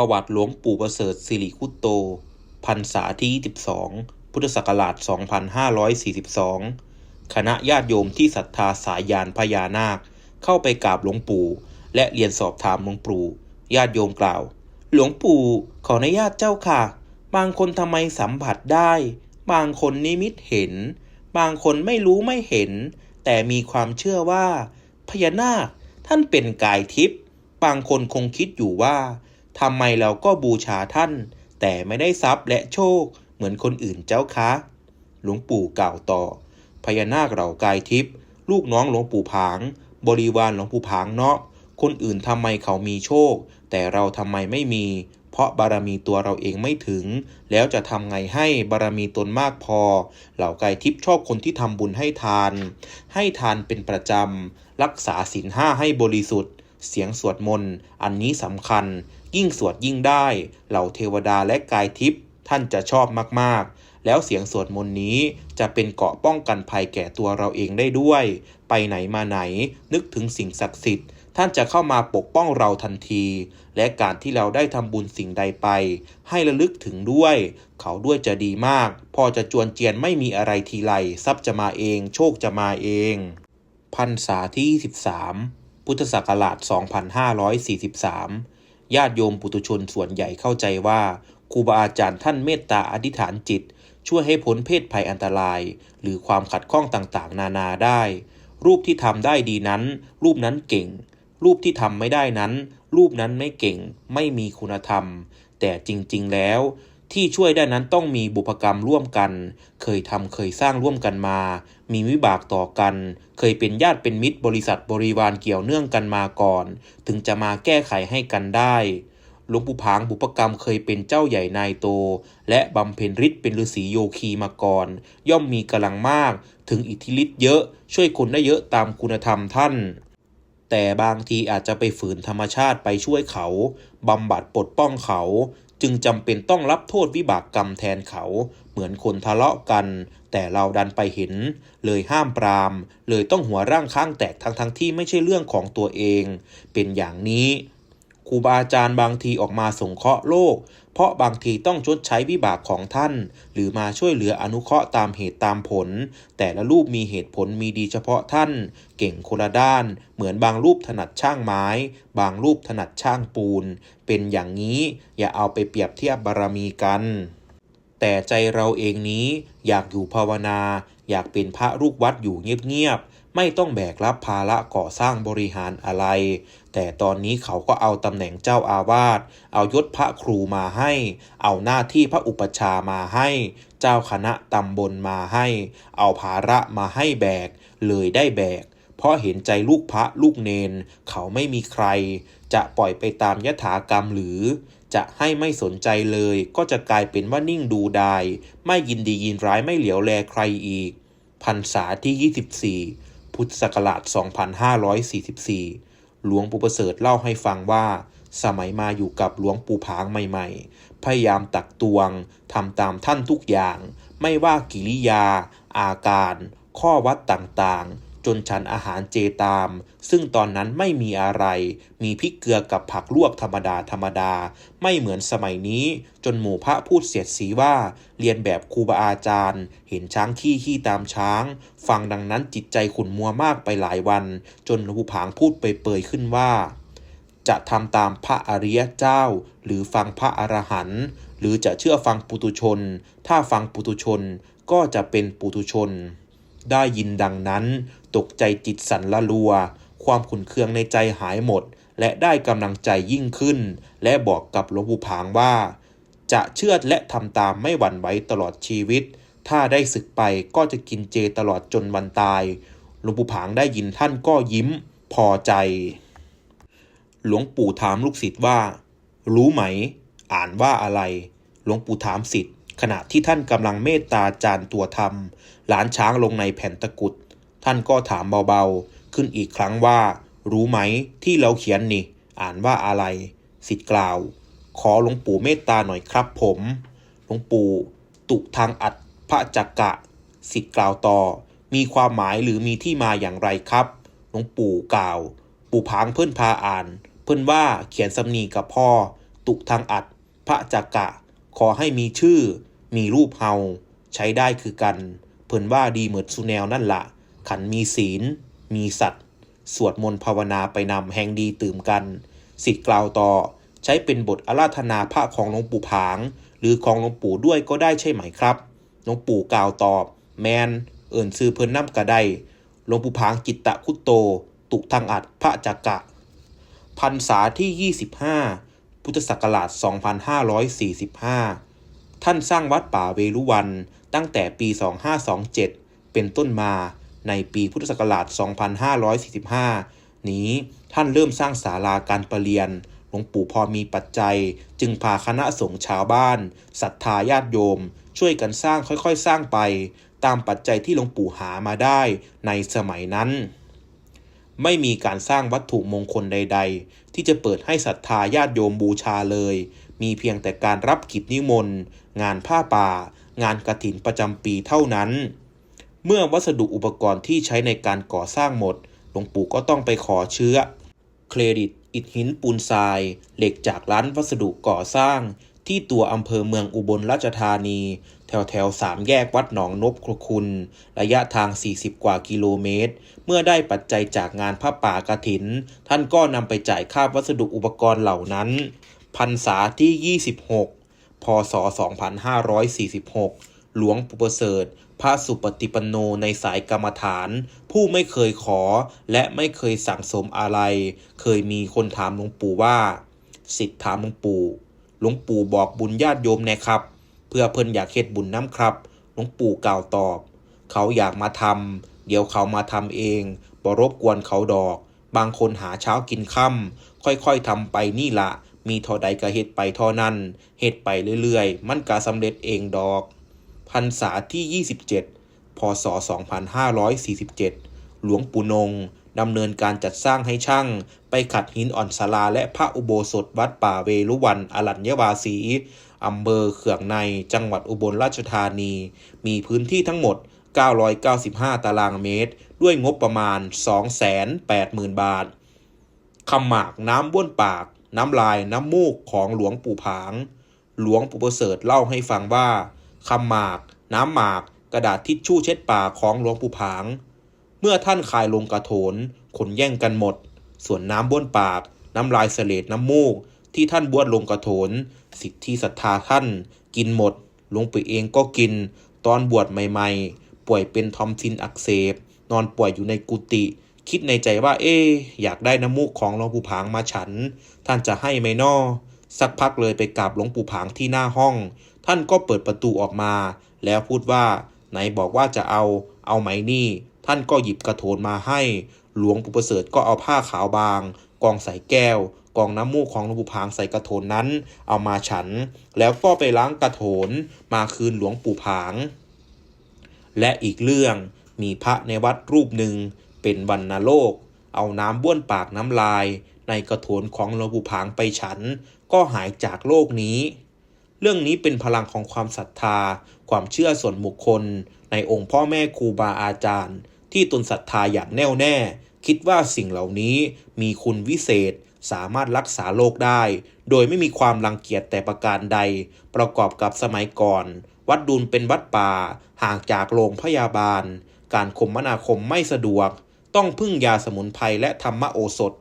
ประวัติหลวงปู่ประเสริฐสิริคุตโต พรรษาที่ 22 พุทธศักราช 2542 คณะญาติโยมที่ศรัทธาสายยานพญานาค เข้าไปกราบหลวงปู่ และเรียนสอบถามหลวงปู่ ญาติโยมกล่าว หลวงปู่ขออนุญาตเจ้าค่ะ บางคนทำไมสัมผัสได้ บางคนนิมิตเห็น บางคนไม่รู้ไม่เห็น แต่มีความเชื่อว่า พญานาคท่านเป็นกายทิพย์ บางคนคงคิดอยู่ว่า ทำไมเราก็บูชาท่าน แต่ไม่ได้ทรัพย์และโชคเหมือนคนอื่นเจ้าคะ หลวงปู่กล่าวต่อ พญานาคเรากายทิพย์ลูกน้องหลวงปู่ผาง บริวารหลวงปู่ผางเนาะ คนอื่นทำไมเขามีโชค แต่เราทำไมไม่มี เพราะบารมีตัวเราเองไม่ถึง แล้วจะทำไงให้บารมีตนมากพอ เหล่ากายทิพย์ชอบคนที่ทำบุญให้ทาน ให้ทานเป็นประจำ รักษาศีลห้าให้บริสุทธิ์ เสียงสวดมนต์ อันนี้สำคัญ ยิ่งสวดยิ่งได้ เหล่าเทวดาและกายทิพย์ท่านจะชอบมากๆ แล้วเสียงสวดมนต์นี้จะเป็นเกราะป้องกันภัยแก่ตัวเราเองได้ด้วย ไปไหนมาไหนนึกถึงสิ่งศักดิ์สิทธิ์ท่านจะเข้ามาปกป้องเราทันที และการที่เราได้ทำบุญสิ่งใดไป ให้ระลึกถึงด้วย เขาด้วยจะดีมาก พอจะจวนเจียนไม่มีอะไรทีไรทรัพย์จะมาเอง โชคจะมาเองพรรษาที่13พุทธศักราช 2543 ญาติโยมปุถุชนส่วนใหญ่เข้าใจว่าครูบาอาจารย์ท่านเมตตาอธิษฐานจิต ช่วยให้พ้นเพศภัยอันตราย หรือความขัดข้องต่างๆ นานาได้ รูปที่ทำได้ดีนั้น รูปนั้นเก่ง รูปที่ทำไม่ได้นั้น รูปนั้นไม่เก่ง ไม่มีคุณธรรม แต่จริงๆแล้ว ที่ช่วยได้นั้นต้องมีบุพกรรมร่วมกัน เคยทำเคยสร้างร่วมกันมา มีวิบากต่อกัน เคยเป็นญาติเป็นมิตรบริษัทบริวารเกี่ยวเนื่องกันมาก่อน ถึงจะมาแก้ไขให้กันได้หลวงปู่ผางบุพกรรมเคยเป็นเจ้าใหญ่นายโต และบำเพ็ญฤทธิ์เป็นฤาษีโยคีมาก่อน ย่อมมีกำลังมาก ถึงอิทธิฤทธิ์เยอะ ช่วยคนได้เยอะตามคุณธรรมท่าน แต่บางทีอาจจะไปฝืนธรรมชาติไปช่วยเขา บำบัดปลดป้องเขา จึงจำเป็นต้องรับโทษวิบากกรรมแทนเขา เหมือนคนทะเลาะกัน แต่เราดันไปเห็น เลยห้ามปราม เลยต้องหัวร่างข้างแตกทั้งทั้งที่ไม่ใช่เรื่องของตัวเอง เป็นอย่างนี้ ครูบาอาจารย์บางทีออกมาสงเคราะห์โลก เพราะบางทีต้องชดใช้วิบากของท่าน หรือมาช่วยเหลืออนุเคราะห์ตามเหตุตามผล แต่ละรูปมีเหตุผลมีดีเฉพาะท่าน เก่งคนละด้าน เหมือนบางรูปถนัดช่างไม้ บางรูปถนัดช่างปูน เป็นอย่างนี้อย่าเอาไปเปรียบเทียบบารมีกันแต่ใจเราเองนี้อยากอยู่ภาวนา อยากเป็นพระลูกวัดอยู่เงียบๆ ไม่ต้องแบกรับภาระก่อสร้างบริหารอะไร แต่ตอนนี้เขาก็เอาตำแหน่งเจ้าอาวาส เอายศพระครูมาให้ เอาหน้าที่พระอุปชามาให้ เจ้าคณะตำบลมาให้ เอาภาระมาให้แบก เลยได้แบก เพราะเห็นใจลูกพระลูกเนน เขาไม่มีใคร จะปล่อยไปตามยถากรรมหรือจะให้ไม่สนใจเลยก็จะกลายเป็นว่านิ่งดูดาย ไม่ยินดียินร้ายไม่เหลียวแลใครอีก พรรษาที่ 24 พุทธศักราช 2544 หลวงปู่ประเสริฐเล่าให้ฟังว่า สมัยมาอยู่กับหลวงปู่ผางใหม่ๆ พยายามตักตวงทำตามท่านทุกอย่าง ไม่ว่ากิริยา อาการ ข้อวัดต่างๆ จนฉันอาหารเจตาม ซึ่งตอนนั้นไม่มีอะไร มีพริกเกลือกับผักลวกธรรมดาธรรมดา ไม่เหมือนสมัยนี้ จนหมู่พระพูดเสียดสีว่า เรียนแบบครูบาอาจารย์ เห็นช้างขี้ขี้ตามช้าง ฟังดังนั้นจิตใจขุ่นมัวมากไปหลายวัน จนหลวงปู่ผางพูดเปยขึ้นว่า จะทำตามพระอริยเจ้า หรือฟังพระอรหันต์หรือจะเชื่อฟังปุตุชน ถ้าฟังปุตุชนก็จะเป็นปุตุชน ได้ยินดังนั้น ตกใจจิตสั่นละลัว ความขุนเคืองในใจหายหมด และได้กำลังใจยิ่งขึ้น และบอกกับหลวงปู่ผางว่า จะเชื่อและทำตามไม่หวั่นไหวตลอดชีวิต ถ้าได้ศึกไปก็จะกินเจตลอดจนวันตาย หลวงปู่ผางได้ยินท่านก็ยิ้ม พอใจ หลวงปู่ถามลูกศิษย์ว่า รู้ไหม อ่านว่าอะไร หลวงปู่ถามศิษย์ ขณะที่ท่านกำลังเมตตาจารย์ตัวธรรม หลานช้างลงในแผ่นตะกุด ท่านก็ถามเบาๆ ขึ้นอีกครั้งว่า รู้ไหมที่เราเขียนนี่ อ่านว่าอะไรศิษย์กล่าว ขอหลวงปู่เมตตาหน่อยครับผม หลวงปู่ ตุทางอัดพระจักกะศิษย์กล่าวต่อ มีความหมายหรือมีที่มาอย่างไรครับ หลวงปู่กล่าว ปู่ผางเพิ่อนพาอ่าน เพิ่อนว่าเขียนสำนีกับพ่อตตุทางอัดพระจักกะ ขอให้มีชื่อ มีรูปเฮา ใช้ได้คือกัน เพิ่นว่าดีเหมือนสุแนวนั่นละขันมีศีล มีสัตว์ สวดมนต์ภาวนาไปนำแห่งดีตื่มกัน สิทธิ์กล่าวต่อ ใช้เป็นบทอาราธนาพระของหลวงปู่ผาง หรือของหลวงปู่ด้วยก็ได้ใช่ไหมครับหลวงปู่กล่าวตอบ แมน เอิ่นซื้อเพิ่นน้ำกระไดหลวงปู่ผางจิตตะคุตโต ตุทางอัดพระจักกะ พรรษาที่ 25 พุทธศักราช 2545 ท่านสร้างวัดป่าเวรุวันตั้งแต่ปี 2527 เป็นต้นมาในปีพุทธศักราช 2545 นี้ท่านเริ่มสร้างศาลาการประเรียน หลวงปู่พอมีปัจจัย จึงพาคณะสงฆ์ชาวบ้านศรัทธาญาติโยม ช่วยกันสร้างค่อยๆ สร้างไป ตามปัจจัยที่หลวงปู่หามาได้ในสมัยนั้น ไม่มีการสร้างวัตถุมงคลใด ๆ ที่จะเปิดให้ศรัทธาญาติโยมบูชาเลย มีเพียงแต่การรับกิจนิมนต์ งานผ้าป่า งานกระถินประจำปีเท่านั้น เมื่อวัสดุอุปกรณ์ที่ใช้ในการก่อสร้างหมด หลวงปู่ก็ต้องไปขอเชื้อ เครดิต อิฐหินปูนทราย เหล็กจากร้านวัสดุก่อสร้าง ที่ตัวอำเภอเมืองอุบลราชธานี แถวแถวสามแยกวัดหนองนบคุณ ระยะทาง 40 กว่ากิโลเมตร เมื่อได้ปัจจัยจากงานผ้าป่ากฐิน ท่านก็นำไปจ่ายค่าวัสดุอุปกรณ์เหล่านั้น พรรษาที่ 26 พศ 2546หลวงปู่ประเสริฐ พระสุปฏิปันโนในสายกรรมฐาน ผู้ไม่เคยขอและไม่เคยสั่งสมอะไร เคยมีคนถามหลวงปู่ว่า สิทธิ์ถามหลวงปู่ หลวงปู่บอกบุญญาติโยมน่ครับ เพื่อเพิ่นอยากเฮ็ดบุญน้ำครับหลวงปู่กล่าวตอบ เขาอยากมาทำเดี๋ยวเขามาทำเองบ่รบกวนเขาดอก บางคนหาเช้ากินค่ำค่อยๆทำไปนี่ละมีเท่าใดก็เฮ็ดไปเท่านั้นเฮ็ดไปเรื่อยๆ มันก็สำเร็จเองดอกพรรษาที่ 27 พศ 2547 หลวงปู่นง ดำเนินการจัดสร้างให้ช่าง ไปขัดหินอ่อนศาลาและพระอุโบสถวัดป่าเวรุวันอรัญญวาสีอำเภอเขื่องในจังหวัดอุบลราชธานี มีพื้นที่ทั้งหมด 995 ตารางเมตร ด้วยงบประมาณ 280,000 บาทคำหมากน้ำบ้วนปาก น้ำลายน้ำมูกของหลวงปู่ผาง หลวงปู่ประเสริฐเล่าให้ฟังว่าคำหมาก น้ำหมาก กระดาษทิชชู่เช็ดปากของหลวงปู่ผาง เมื่อท่านคายลงกระโถนขนแย่งกันหมด ส่วนน้ำบ้วนปาก น้ำลายเสลดน้ำมูก ที่ท่านบ้วนลงกระโถนสิทธิศรัทธาท่าน กินหมดหลวงปู่เองก็กิน ตอนบวชใหม่ๆ ป่วยเป็นทอมซินอักเสบ นอนป่วยอยู่ในกุฏิคิดในใจว่าเอ๊อยากได้น้ำมูกของหลวงปู่ผางมาฉัน ท่านจะให้ไหมนอสักพักเลยไปกราบหลวงปู่ผางที่หน้าห้อง ท่านก็เปิดประตูออกมา แล้วพูดว่า ไหนบอกว่าจะเอา เอาไหมนี่ ท่านก็หยิบกระโถนมาให้ หลวงปู่ประเสริฐก็เอาผ้าขาวบาง กองใส่แก้ว กองน้ำมูกของหลวงปู่ผางใส่กระโถนนั้น เอามาฉัน แล้วก็ไปล้างกระโถนมาคืนหลวงปู่ผาง และอีกเรื่องมีพระในวัดรูปหนึ่งเป็นวันนโลก เอาน้ำบ้วนปากน้ำลาย ในกระโถนของหลวงปู่ผางไปฉัน ก็หายจากโลกนี้เรื่องนี้เป็นพลังของความศรัทธา ความเชื่อส่วนบุคคล ในองค์พ่อแม่ครูบาอาจารย์ ที่ตนศรัทธาอย่างแน่วแน่ คิดว่าสิ่งเหล่านี้มีคุณวิเศษ สามารถรักษาโรคได้ โดยไม่มีความรังเกียจแต่ประการใด ประกอบกับสมัยก่อน วัดดุลเป็นวัดป่า ห่างจากโรงพยาบาล การคมนาคมไม่สะดวก ต้องพึ่งยาสมุนไพรและธรรมโอสถ